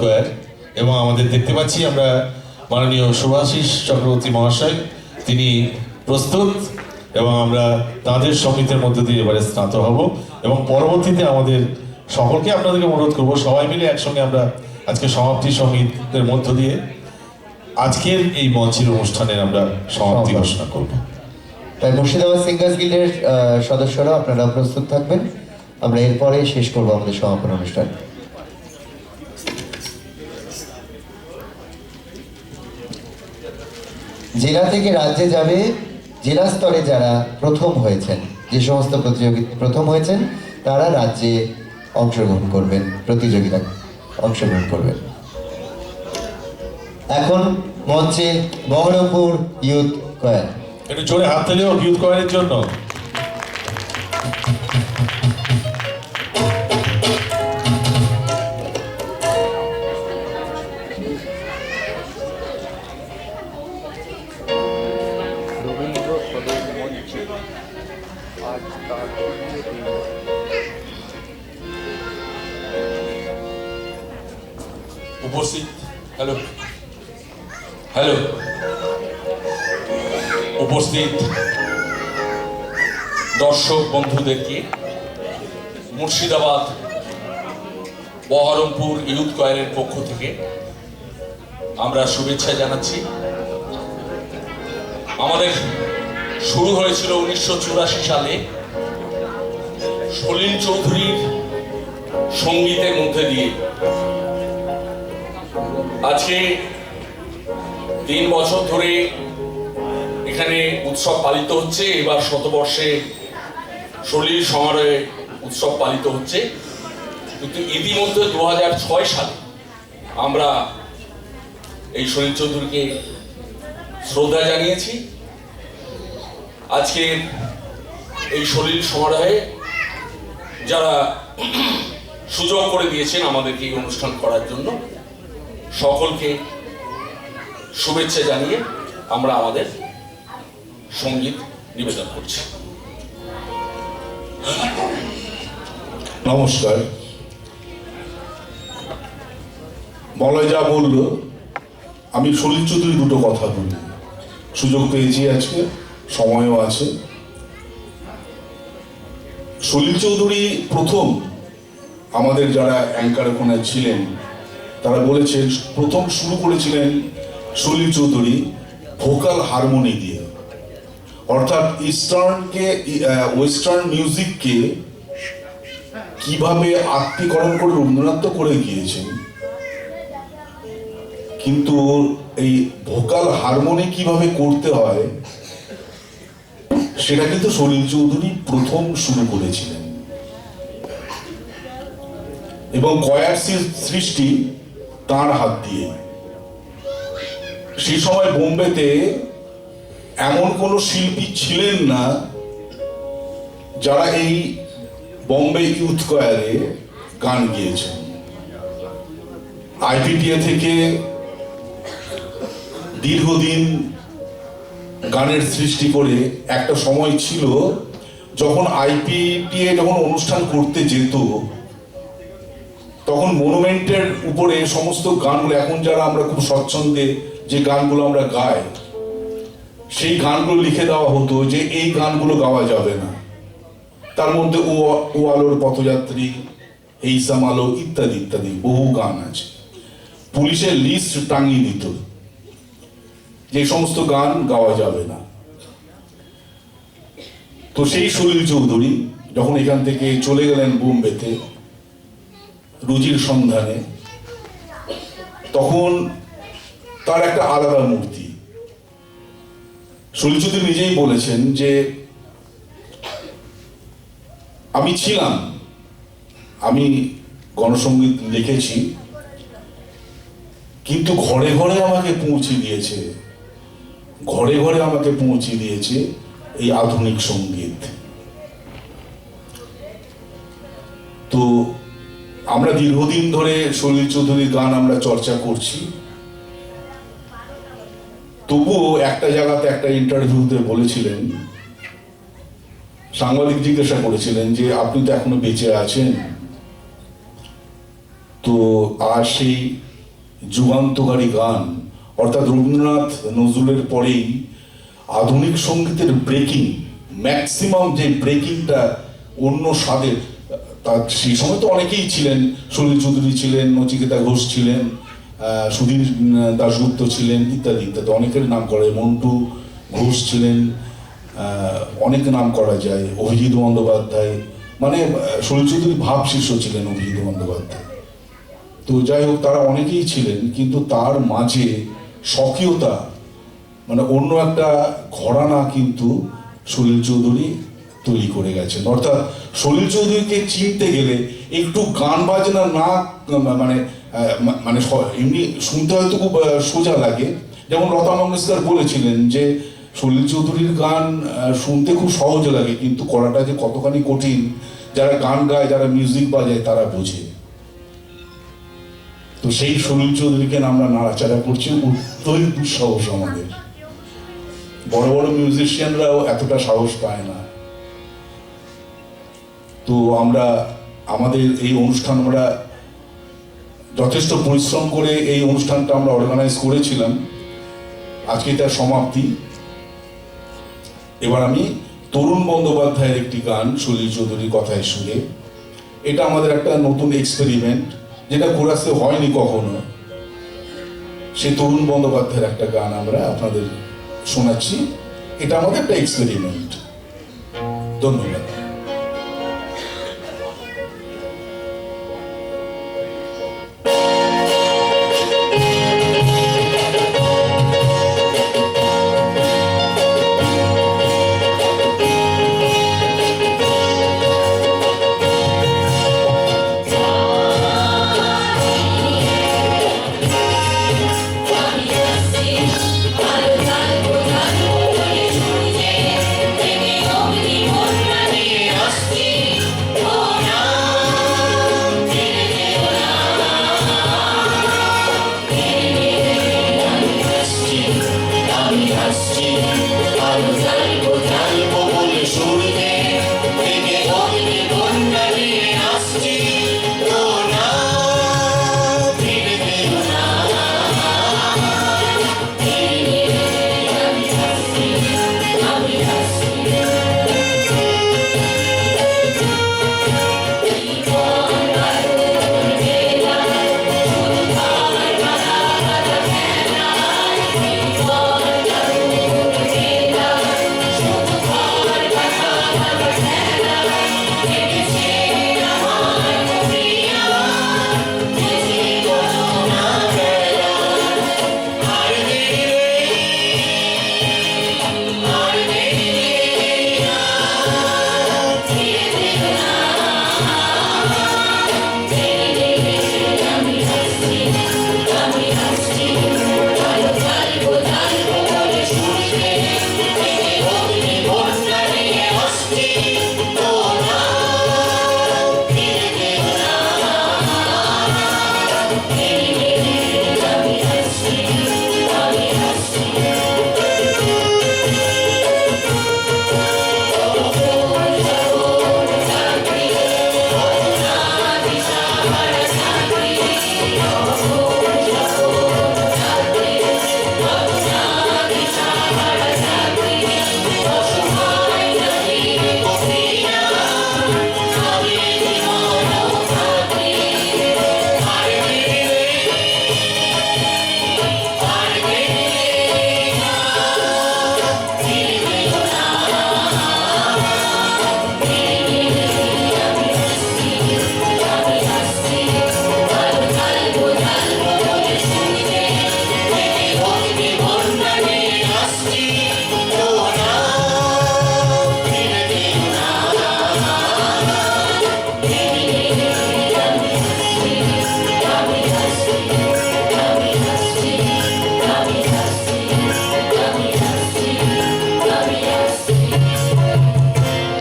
Choir এবং আমাদের দেখতে পাচ্ছি আমরা মাননীয় সুভাষিস চক্রবর্তী মহাশয় তিনি প্রস্তুত এবং আমরা তাঁদের সঙ্গীতের মধ্যে দিয়ে এবারে স্নাত হব এবং পরবর্তীতে আমাদের সকলকে আপনাদেরকে অনুরোধ করব সবাই মিলে একসঙ্গে আমরা আজকে সমাপ্তি সঙ্গীতের মধ্য দিয়ে আজকের এই মঞ্চের অনুষ্ঠানের আমরা সমাপ্তি ঘোষণা করব। তাই মুর্শিদাবাদ সিঙ্গার্স গিল্ডের সদস্যরা আপনারা প্রস্তুত থাকবেন। আমরা এরপরে শেষ করব আমাদের সমাপন অনুষ্ঠান। জেলা থেকে রাজ্যে যাবে জেলা স্তরে যারা প্রথম হয়েছেন, যে সমস্ত প্রতিযোগিতা প্রথম হয়েছেন, তারা রাজ্যে অংশগ্রহণ করবেন, প্রতিযোগিতা অংশগ্রহণ করবেন। এখন মঞ্চে বহরমপুর ইউথ কয়ার একটু জোরে হাত তালিও ইউথ কয়ারের জন্য। উপস্থিত হ্যালো হ্যালো উপস্থিত দর্শক বন্ধুদেরকে মুর্শিদাবাদ, বহরমপুর ইউথ কয়ারের পক্ষ থেকে আমরা শুভেচ্ছা জানাচ্ছি। আমাদের শুরু হয়েছিল উনিশশো চুরাশি সালে সলিল চৌধুরীর সঙ্গীতের মধ্যে দিয়ে। আজকে তিন বছর ধরে এখানে উৎসব পালিত হচ্ছে, এবার শতবর্ষে সলিল সমারোহে উৎসব পালিত হচ্ছে। কিন্তু ইতিমধ্যে দু হাজার ছয় সালে আমরা এই সলিল চৌধুরীকে শ্রদ্ধা জানিয়েছি। আজকে এই সলিল সমারোহে যারা সুযোগ করে দিয়েছেন আমাদেরকে এই অনুষ্ঠান করার জন্য সকলকে শুভেচ্ছা জানিয়ে আমরা আমাদের সংগীত নিবেদন করছি। নমস্কার। বলয় যা বলল, আমি সলিল চৌধুরী দুটো কথা বলি। সুযোগ পেয়েছি আজকে, সময়ও আছে। সলিল চৌধুরী প্রথম আমাদের যারা অ্যাঙ্কার ওখানে ছিলেন তারা বলেছেন, প্রথম শুরু করেছিলেন সলিল চৌধুরী ভোকাল হারমোনি দিয়ে। অর্থাৎ ইস্টার্নকে ওয়েস্টার্ন মিউজিককে কীভাবে আত্মীকরণ করে, রবীন্দ্রনাথ তো করে গিয়েছেন। কিন্তু এই ভোকাল হারমোনি কীভাবে করতে হয়, সেটা কিন্তু সলিল চৌধুরী প্রথম শুরু করেছিলেন। এবং কয়ার সৃষ্টি তার হাত দিয়ে। সেই সময় বোম্বেতে এমন কোনো শিল্পী ছিলেন না যারা এই বম্বে ইউথ কয়ারে গান গিয়েছেন। আইপিটিএ থেকে দীর্ঘদিন গানের সৃষ্টি করে একটা সময় ছিল যখন আইপিটিএ যখন অনুষ্ঠান করতে যেত তখন মনুমেন্টের উপরে সমস্ত গানগুলো, এখন যারা আমরা খুব স্বচ্ছন্দে যে গানগুলো আমরা গাই, সেই গানগুলো লিখে দেওয়া হতো যে এই গানগুলো গাওয়া যাবে না। তার মধ্যে ও ও আলোর পথযাত্রী, এই সামালো ইত্যাদি ইত্যাদি বহু গান আছে। পুলিশের লিস্ট টাঙিয়ে দিত যে সমস্ত গান গাওয়া যাবে না। তো সেই সুনীল চৌধুরী যখন এখান থেকে চলে গেলেন বোম্বেতে রুজির সন্ধানে, তখন তার একটা আলাদা মূর্তি। চৌধুরী নিজেই বলেছেন যে, আমি ছিলাম, আমি গণসঙ্গীত লিখেছি, কিন্তু ঘরে ঘরে আমাকে পৌঁছে দিয়েছে, ঘরে ঘরে আমাকে পৌঁছে দিয়েছে এই আধুনিক সংগীত। তো আমরা দীর্ঘদিন ধরে সলিল চৌধুরীর গান আমরা চর্চা করছি। তবুও একটা জায়গাতে একটা ইন্টারভিউতে বলেছিলেন, সাংবাদিক জিজ্ঞাসা করেছিলেন যে, আপনি তো এখনও বেঁচে আছেন। তো আর সেই যুগান্তকারী গান, অর্থাৎ রবীন্দ্রনাথ নজরুলের পরেই আধুনিক সঙ্গীতের ব্রেকিং ম্যাক্সিমাম যে ব্রেকিংটা অন্য স্বাদের তার সেই সময় তো অনেকেই ছিলেন। সলিল চৌধুরী ছিলেন, নচিকেতা ঘোষ ছিলেন সুধীর দাশগুপ্ত ছিলেন ইত্যাদি। ইত্যাদি অনেকের নাম করা মন্টু ঘোষ ছিলেন অনেক নাম করা যায়। অভিজিৎ বন্দ্যোপাধ্যায় মানে সলিল চৌধুরী ভাব শিষ্য ছিলেন অভিজিৎ বন্দ্যোপাধ্যায়। তো যাই হোক, তারা অনেকেই ছিলেন, কিন্তু তার মাঝে স্বকীয়তা মানে অন্য একটা ঘরানা কিন্তু সলিল চৌধুরী তৈরি করে গেছেন। অর্থাৎ সলিল চৌধুরীকে চিনতে গেলে একটু গান বাজনা না মানে মানে এমনি শুনতে হয়তো খুব সোজা লাগে। যেমন লতা মঙ্গেশকর বলেছিলেন যে, সলিল চৌধুরীর গান শুনতে খুব সহজ লাগে, কিন্তু করাটা যে কতখানি কঠিন, যারা গান গায়, যারা মিউজিক বাজায়, তারা বোঝে। তো সেই সলিল চৌধুরীকে আমরা নাড়াচাড়া করছি, উত্তরই দুঃসাহস আমাদের। বড় বড় মিউজিশিয়ানরাও এতটা সাহস পায় না। তো আমরা আমাদের এই অনুষ্ঠান আমরা যথেষ্ট পরিশ্রম করে এই অনুষ্ঠানটা আমরা অর্গানাইজ করেছিলাম। আজকে তার সমাপ্তি। এবার আমি তরুণ বন্দ্যোপাধ্যায়ের একটি গান সলিল চৌধুরীর কথায় শুনে। এটা আমাদের একটা নতুন এক্সপেরিমেন্ট যেটা কোরাসে হয়নি কখনো। সে তরুণ বন্দ্যোপাধ্যায়ের একটা গান আমরা আপনাদের শোনাচ্ছি। এটা আমাদের একটা এক্সপেরিমেন্ট ধন্যবাদ।